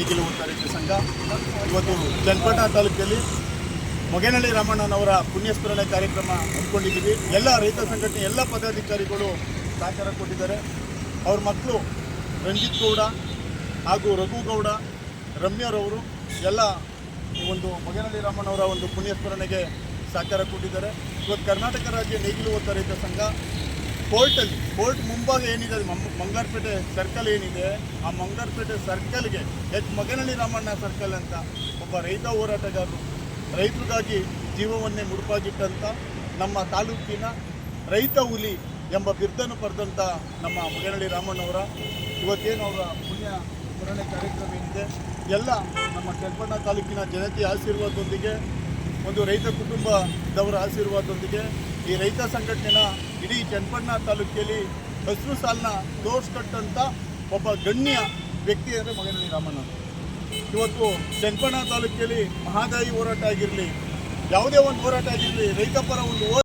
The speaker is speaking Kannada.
ನೇಗಿಲು ರೈತ ಸಂಘ. ಇವತ್ತು ಚನ್ನಪಟ್ಟಣ ತಾಲೂಕಲ್ಲಿ ಮೊಗೇನಹಳ್ಳಿ ರಾಮಣ್ಣನವರ ಪುಣ್ಯಸ್ಮರಣೆ ಕಾರ್ಯಕ್ರಮ ಹಮ್ಮಿಕೊಂಡಿದ್ದೀವಿ. ಎಲ್ಲ ರೈತ ಸಂಘಟನೆ, ಎಲ್ಲ ಪದಾಧಿಕಾರಿಗಳು ಸಹಕಾರ ಕೊಟ್ಟಿದ್ದಾರೆ. ಅವ್ರ ಮಕ್ಕಳು ರಂಜಿತ್ ಗೌಡ ಹಾಗೂ ರಘು ಗೌಡ ರಮ್ಯರವರು ಎಲ್ಲ ಈ ಒಂದು ಮೊಗೇನಹಳ್ಳಿ ರಾಮಣ್ಣವರ ಒಂದು ಪುಣ್ಯಸ್ಮರಣೆಗೆ ಸಹಕಾರ ಕೊಟ್ಟಿದ್ದಾರೆ. ಇವತ್ತು ಕರ್ನಾಟಕ ರಾಜ್ಯ ನೇಗಿಲು ಓದ್ತಾ ರೈತ ಸಂಘ ಕೋರ್ಟಲ್ಲಿ ಕೋರ್ಟ್ ಮುಂಭಾಗ ಏನಿದೆ ಮಂಗಾರಪೇಟೆ ಸರ್ಕಲ್ ಏನಿದೆ, ಆ ಮಂಗಾರಪೇಟೆ ಸರ್ಕಲ್ಗೆ ಎಚ್ ಮಗನಹಳ್ಳಿ ರಾಮಣ್ಣ ಸರ್ಕಲ್ ಅಂತ ಒಬ್ಬ ರೈತ ಹೋರಾಟಗಾರರು, ರೈತರಿಗಾಗಿ ಜೀವವನ್ನೇ ಮುಡುಪಾಗಿಟ್ಟಂಥ ನಮ್ಮ ತಾಲೂಕಿನ ರೈತ ಹುಲಿ ಎಂಬ ಬಿರುದನ್ನು ಪಡೆದಂಥ ನಮ್ಮ ಮಗನಹಳ್ಳಿ ರಾಮಣ್ಣವರ ಇವತ್ತೇನು ಅವರ ಪುಣ್ಯ ಸ್ಮರಣೆ ಕಾರ್ಯಕ್ರಮ ಏನಿದೆ, ಎಲ್ಲ ನಮ್ಮ ಕೆಂಪಣ್ಣ ತಾಲೂಕಿನ ಜನತೆಯ ಆಶೀರ್ವಾದದೊಂದಿಗೆ, ಒಂದು ರೈತ ಕುಟುಂಬದವರ ಆಶೀರ್ವಾದದೊಂದಿಗೆ ಈ ರೈತ ಸಂಘಟನೆನ ಇಡೀ ಚನ್ನಪಟ್ಟಣ ತಾಲೂಕಿನಲ್ಲಿ ಹಸಿರು ಸಾಲನ್ನ ತೋರಿಸ್ಕೊಟ್ಟಂಥ ಒಬ್ಬ ಗಣ್ಯ ವ್ಯಕ್ತಿ ಅಂದರೆ ಮಗನಹಳ್ಳಿ ರಾಮಣ್ಣ. ಇವತ್ತು ಚನ್ನಪಟ್ಟಣ ತಾಲೂಕಿನಲ್ಲಿ ಮಹಾದಾಯಿ ಹೋರಾಟ ಆಗಿರಲಿ, ಯಾವುದೇ ಒಂದು ಹೋರಾಟ ಆಗಿರಲಿ ರೈತ ಪರ ಒಂದು